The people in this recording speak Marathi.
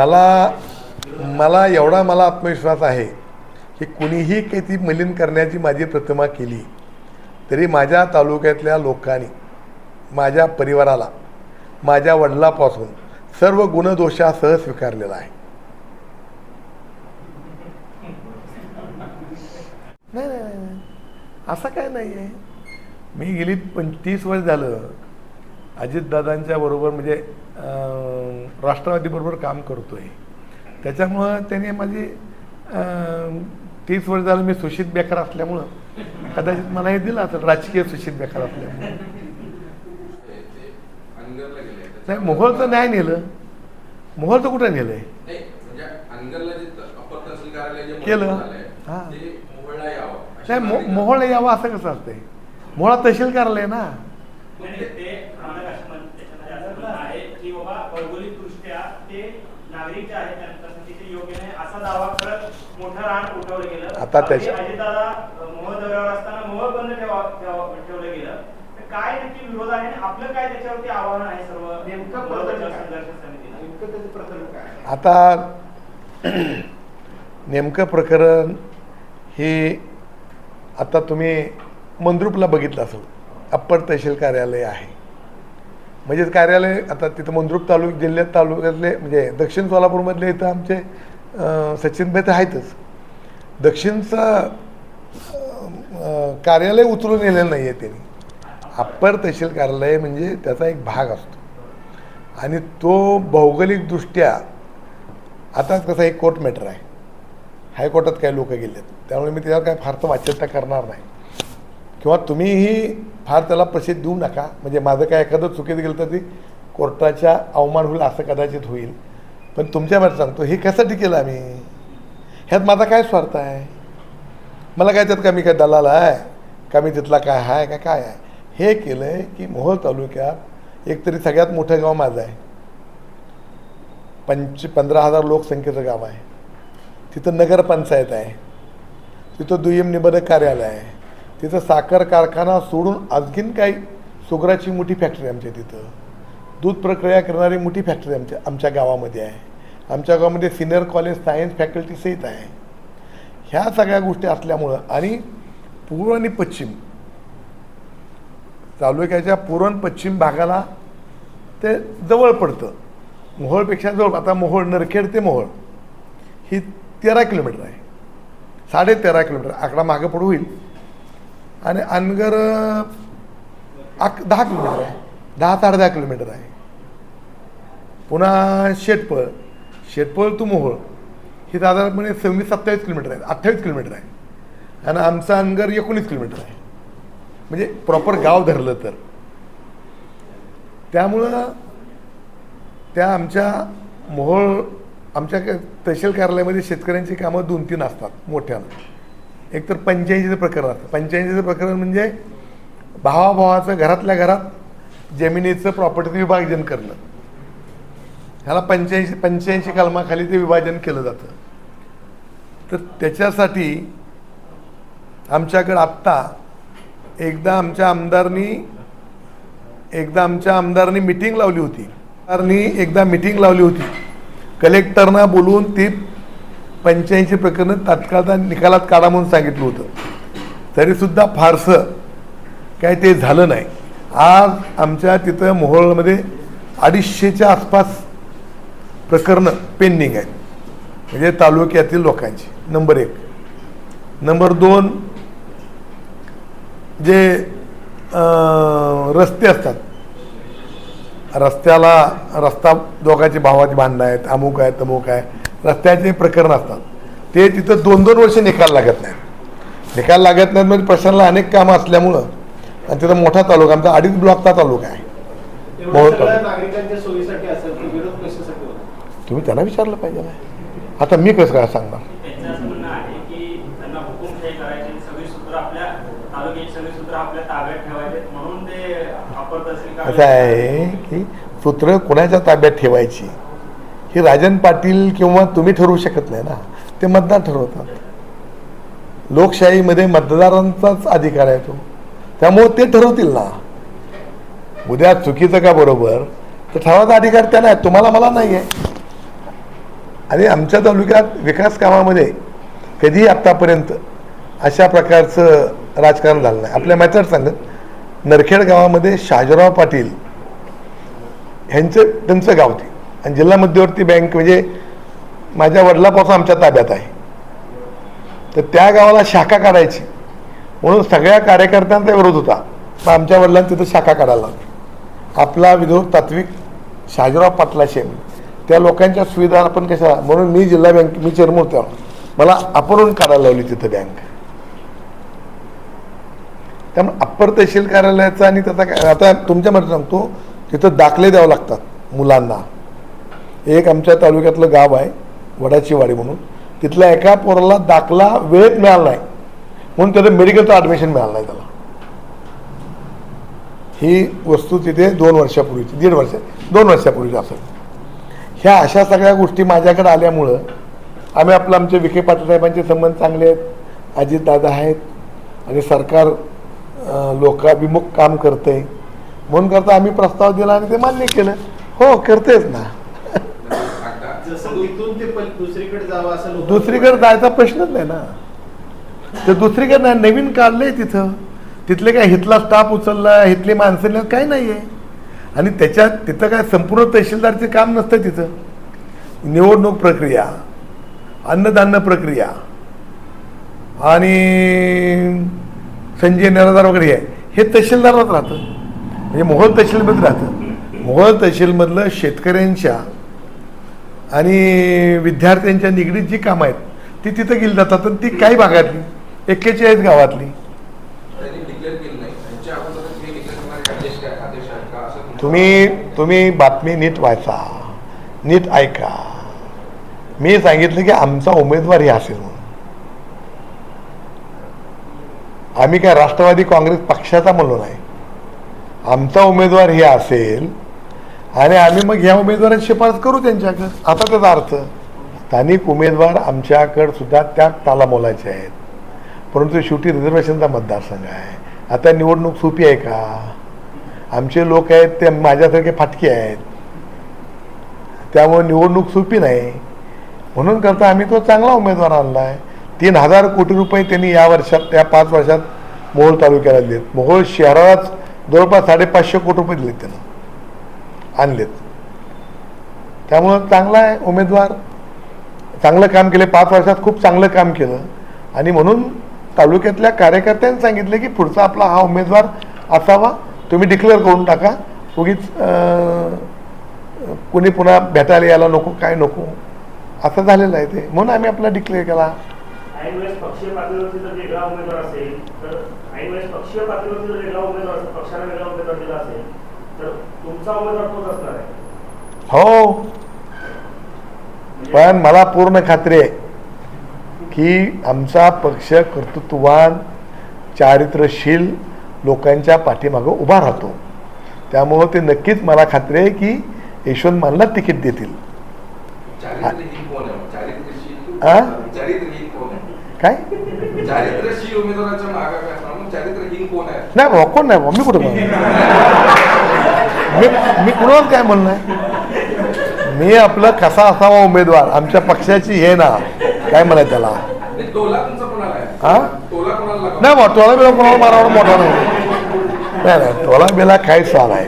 मला मला एवढा मला आत्मविश्वास आहे की कुणीही काही ती मलिन करण्याची माझी प्रतिमा केली तरी माझ्या तालुक्यातल्या लोकांनी माझ्या परिवाराला माझ्या वडिलापासून सर्व गुणदोषासह स्वीकारलेला आहे. नाही नाही असं काय नाही आहे मी गेली पंचवीस वर्ष झालं. अजितदादांच्या बरोबर म्हणजे अं, राष्ट्रवादीबरोबर काम करतोय. त्याच्यामुळं त्याने माझी तीस वर्ष झालं मी सुशीत बेकार असल्यामुळं कदाचित मला हे दिलं असेल राजकीय सुशीत बेकार असल्यामुळं. नाही मोहोळचं नाही नेलं. मोहोळचं कुठं नेलंय? नाही म्हणजे केलं. हा. नाही मोहोळ यावं असं कसं असतंय? मोहोळा तहसील कार्यालय ना. काय आहे? आता नेमकं प्रकरण हे आता तुम्ही मंद्रुपला बघितलं असेल. अप्पर तहसील कार्यालय आहे. म्हणजेच कार्यालय आता तिथं मंद्रुप तालुक जिल्ह्यात तालुक्यातले म्हणजे दक्षिण सोलापूरमधले इथं आमचे अं, तर आहेतच. दक्षिणचं कार्यालय उचलून नेलेलं नाही आहे त्यांनी. अप्पर तहसील कार्यालय म्हणजे त्याचा एक भाग असतो. आणि तो भौगोलिकदृष्ट्या आता कसं एक कोर्ट मॅटर आहे. हायकोर्टात काही लोक गेलेत. त्यामुळे मी त्याच्यावर काय फारसं वाच्यता करणार नाही. किंवा तुम्हीही फार त्याला प्रसिद्ध देऊ नका. म्हणजे माझं काय एखादं चुकीत गेलं तर ती कोर्टाच्या अवमान होईल असं कदाचित होईल. पण तुमच्यामध्ये सांगतो हे कशासाठी केलं आम्ही? ह्यात माझा काय स्वार्थ आहे? मला काय त्यात का मी काय दलाल आहे? का मी तिथला काय आहे का काय आहे? हे केलं आहे की मोहोळ तालुक्यात एकतरी सगळ्यात मोठं गाव माझं आहे. पंच पंधरा हजार लोकसंख्येचं गाव आहे. तिथं नगरपंचायत आहे. तिथं दुय्यम निबंधक कार्यालय आहे. तिथं साखर कारखाना सोडून आणखीन काही सुगराची मोठी फॅक्टरी आमच्या तिथं. दूध प्रक्रिया करणारी मोठी फॅक्टरी आमच्या आमच्या गावामध्ये आहे. आमच्या गावामध्ये सिनियर कॉलेज सायन्स फॅकल्टी सहित आहे. ह्या सगळ्या गोष्टी असल्यामुळं आणि पूर्व आणि पश्चिम. तालुक्याच्या पूर्व आणि पश्चिम भागाला ते जवळ पडतं. मोहोळपेक्षा जवळ आता मोहोळ नरखेड ते मोहोळ. ही तेरा किलोमीटर आहे. साडे तेरा किलोमीटर. आकडा मागं पुढं होईल. आणि अनगर अक आक दहा किलोमीटर आहे. दहा ते दहा किलोमीटर आहे. पुन्हा शेटपळ. शेटपळ टू मोहोळ. ही साधारणपणे सव्वीस सत्तावीस किलोमीटर आहे अठ्ठावीस किलोमीटर आहे. आणि आमचं अनगर एकोणीस किलोमीटर आहे. म्हणजे प्रॉपर गाव धरलं तर. त्यामुळं त्या आमच्या मोहोळ आमच्या तहसील कार्यालयामध्ये शेतकऱ्यांची कामं दोन तीन असतात मोठ्यानं. एक तर पंच्याऐंशीचं प्रकरण असतं. पंच्याऐंशीचं प्रकरण म्हणजे भावाभावाचं घरातल्या घरात जमिनीचं प्रॉपर्टी विभाजन करणं. ह्याला पंच्याऐंशी पंच्याऐंशी कलमाखाली ते विभाजन केलं जातं. तर त्याच्यासाठी आमच्याकडं आत्ता एकदा आमच्या आमदारनी एकदा आमच्या आमदारनी मिटिंग लावली होती. आमदारनी एकदा मिटिंग लावली होती. कलेक्टरना बोलून ती पंच्याऐंशी प्रकरणं तात्काळ निकालात काढा म्हणून सांगितलं होतं. तरीसुद्धा फारसं काय ते झालं नाही. आज आमच्या तिथं मोहोळमध्ये अडीचशेच्या आसपास प्रकरणं पेंडिंग आहेत. म्हणजे तालुक्यातील लोकांची. नंबर एक. नंबर दोन जे रस्ते असतात. रस्त्याला रस्ता दोघांची भावाची भांडणं आहेत अमुक आहे तमुक आहे. रस्त्याचे प्रकरण असतात. ते तिथं दोन दोन वर्ष निकाल लागत नाहीत. निकाल लागत नाहीत म्हणजे प्रशासनाला अनेक कामं असल्यामुळं आणि तिथं मोठा तालुका आमचा अडीच ब्लॉकचा तालुका आहे. मोहोळ तुम्ही त्यांना विचारलं पाहिजे ना. आता मी कसं काय सांगणार? त्यांचं असं म्हणणं आहे की त्यांना हुकुमशाही करायची सगळी सूत्र आपल्या तालुक्याची सगळी सूत्र आपल्या ताब्यात ठेवायचे म्हणून ते अपर तहसील असं आहे की सूत्र कोणाच्या ताब्यात ठेवायची? हे राजन पाटील किंवा तुम्ही ठरवू शकत नाही ना. ते मतदार ठरवतात. लोकशाहीमध्ये मतदारांचाच अधिकार आहे तो. त्यामुळे ते ठरवतील ना. उद्या चुकीचं का बरोबर? तर ठरवायचा अधिकार त्यांना आहे. तुम्हाला मला नाही आहे. आणि आमच्या तालुक्यात विकास कामामध्ये कधीही आत्तापर्यंत अशा प्रकारचं राजकारण झालं नाही. आपल्या मॅथड सांगत नरखेड गावामध्ये शाजराव पाटील ह्यांचं त्यांचं गाव ते. आणि जिल्हा मध्यवर्ती बँक म्हणजे माझ्या वडिलापासून आमच्या ताब्यात आहे. तर त्या गावाला शाखा काढायची. म्हणून सगळ्या कार्यकर्त्यांचा विरोध होता. पण आमच्या वडिलांनी तिथं शाखा काढायला आपला विरोध तात्विक शहाजीराव पाटलाशे त्या लोकांच्या सुविधा आपण कशा? म्हणून मी जिल्हा बँक मी चेअरमन होतो. मला अपरून काढायला लावली तिथं बँक. त्यामुळे अप्पर तहसील कार्यालयाचा आणि त्याचा आता तुमच्या मध्ये सांगतो तिथं दाखले द्यावं लागतात मुलांना. एक आमच्या तालुक्यातलं गाव आहे वडाचीवाडी म्हणून. तिथल्या एका पोराला दाखला वेळेत मिळाला नाही. म्हणून त्याचं मेडिकलचं ॲडमिशन मिळालं नाही त्याला. ही वस्तू तिथे दोन वर्षापूर्वीची दीड वर्ष दोन वर्षापूर्वीची असेल ह्या अशा सगळ्या गोष्टी माझ्याकडे आल्यामुळं आम्ही आपलं आमचे विखे पाटील साहेबांचे संबंध चांगले आहेत अजितदादा आहेत आणि सरकार लोकाभिमुख काम करते म्हणून करता आम्ही प्रस्ताव दिला आणि ते मान्य केलं. हो करतेच ना आता जसं तिथून ते पल- दुसरीकडे जावं असं दुसरीकडे जायचा प्रश्नच नाही ना. तर दुसरीकडे नाही नवीन काढलंय तिथं. तिथले काय हिथला स्टाफ उचलला हिथली माणसं काही नाही आहे आणि त्याच्यात तिथं काय संपूर्ण तहसीलदारचे काम नसतं तिथं. निवडणूक प्रक्रिया अन्नधान्य प्रक्रिया आणि संजय निराधार वगैरे हे. हे तहसीलदारात राहतं. म्हणजे मोहोळ तहसीलमध्ये राहतं. मोहोळ तहसीलमधलं शेतकऱ्यांच्या आणि विद्यार्थ्यांच्या निगडीत जी कामं आहेत ती तिथं गेली जातात आणि ती काही भागातली एक्केचाळीस गावातली. तुम्ही तुम्ही बातमी नीट वाचा नीट ऐका. मी सांगितलं की आमचा उमेदवार हे असेल म्हणून. आम्ही काय राष्ट्रवादी काँग्रेस पक्षाचा म्हणलो नाही. आमचा उमेदवार हे असेल आणि आम्ही मग ह्या उमेदवाराची शिफारस करू त्यांच्याकडे. आता त्याचा अर्थ स्थानिक उमेदवार आमच्याकडे सुद्धा त्या तालामोलाचे आहेत. परंतु शेवटी रिझर्वेशनचा मतदारसंघ आहे. आता निवडणूक सोपी आहे का? आमचे लोक आहेत ते माझ्यासारखे फाटके आहेत. त्यामुळे निवडणूक सोपी नाही. म्हणून करता आम्ही तो चांगला उमेदवार आणला आहे तीन हजार कोटी रुपये त्यांनी या वर्षात त्या पाच वर्षात मोहोळ तालुक्याला दिलेत. मोहोळ शहरालाच जवळपास साडेपाचशे कोटी रुपये दिलेत त्यांना. आणलेत. त्यामुळं चांगला आहे उमेदवार. चांगलं काम केले पाच वर्षात खूप चांगलं काम केलं. आणि म्हणून तालुक्यातल्या कार्यकर्त्यांनी सांगितलं की पुढचा आपला हा उमेदवार असावा. तुम्ही डिक्लेअर करून टाका. उगीच कुणी पुन्हा भेटायला यायला नको काय नको. असं झालेलं आहे ते. म्हणून आम्ही आपला डिक्लेअर केला. पक्षीय हो. पण मला पूर्ण खात्री आहे की आमचा पक्ष कर्तृत्ववान चारित्र्यशील लोकांच्या पाठीमागं उभा राहतो. त्यामुळं ते नक्कीच मला खात्री आहे की यशवंत मानला तिकीट देतील. चारित्र्यहीन कोण आहे? चारित्र्यशील आ? चारित्र्यहीन कोण आहे? काय? नाही कोण नाही मी कुठं मी मी कुणाला काय म्हणलं मी आपलं कसा असावा उमेदवार? आमच्या पक्षाची हे ना. काय म्हणायचं त्याला? आहे? हा? नाही टोला बिला कोणाला मारावं? मोठा नाही नाही नाही टोला बिला काय सवाल आहे.